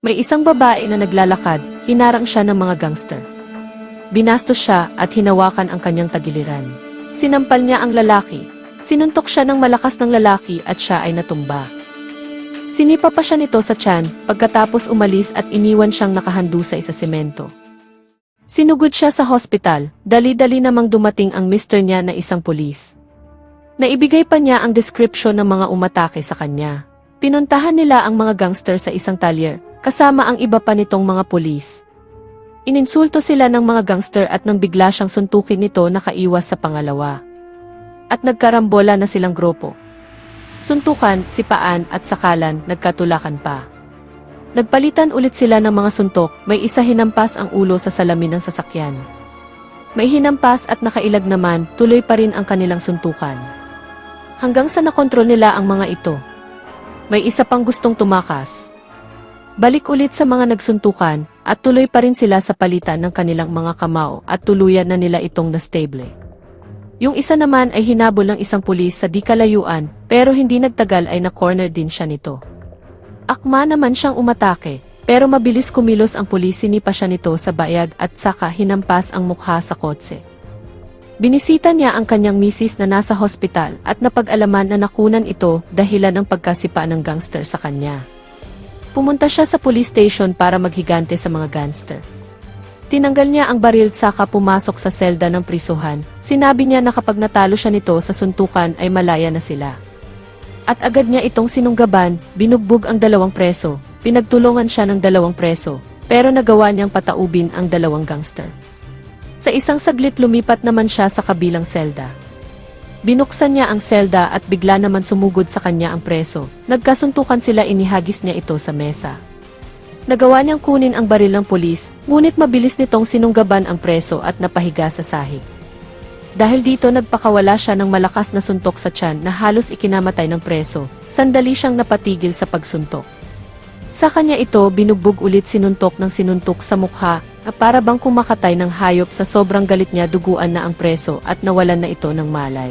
May isang babae na naglalakad, hinarang siya ng mga gangster. Binastos siya at hinawakan ang kanyang tagiliran. Sinampal niya ang lalaki. Sinuntok siya ng malakas ng lalaki at siya ay natumba. Sinipa pa siya nito sa tiyan pagkatapos umalis at iniwan siyang nakahandusay sa semento. Sinugod siya sa hospital, dali-dali namang dumating ang mister niya na isang pulis. Naibigay pa niya ang description ng mga umatake sa kanya. Pinuntahan nila ang mga gangster sa isang talyer, kasama ang iba pa nitong mga pulis. Ininsulto sila ng mga gangster at nang bigla siyang suntukin nito nakaiwas sa pangalawa. At nagkarambola na silang grupo. Suntukan, sipaan at sakalan nagkatulakan pa. Nagpalitan ulit sila ng mga suntok, may isa hinampas ang ulo sa salamin ng sasakyan. May hinampas at nakailag naman, tuloy pa rin ang kanilang suntukan. Hanggang sa nakontrol nila ang mga ito. May isa pang gustong tumakas. Balik ulit sa mga nagsuntukan, at tuloy pa rin sila sa palitan ng kanilang mga kamao at tuluyan na nila itong na-stable. Yung isa naman ay hinabol ng isang pulis sa di kalayuan, pero hindi nagtagal ay na-corner din siya nito. Akma naman siyang umatake, pero mabilis kumilos ang pulis sinipa siya nito sa bayag at saka hinampas ang mukha sa kotse. Binisita niya ang kanyang misis na nasa hospital at napag-alaman na nakunan ito dahilan ng pagkasipa ng gangster sa kanya. Pumunta siya sa police station para maghigante sa mga gangster. Tinanggal niya ang baril saka pumasok sa selda ng prisuhan. Sinabi niya na kapag natalo siya nito sa suntukan ay malaya na sila. At agad niya itong sinunggaban, binugbog ang dalawang preso, pinagtulungan siya ng dalawang preso, pero nagawa niyang pataubin ang dalawang gangster. Sa isang saglit lumipat naman siya sa kabilang selda. Binuksan niya ang selda at bigla naman sumugod sa kanya ang preso. Nagkasuntukan sila inihagis niya ito sa mesa. Nagawa niyang kunin ang baril ng pulis, ngunit mabilis nitong sinunggaban ang preso at napahiga sa sahig. Dahil dito nagpakawala siya ng malakas na suntok sa tiyan na halos ikinamatay ng preso, sandali siyang napatigil sa pagsuntok. Sa kanya ito binugbog ulit sinuntok ng sinuntok sa mukha para bang kumakatay ng hayop sa sobrang galit niya duguan na ang preso at nawalan na ito ng malay.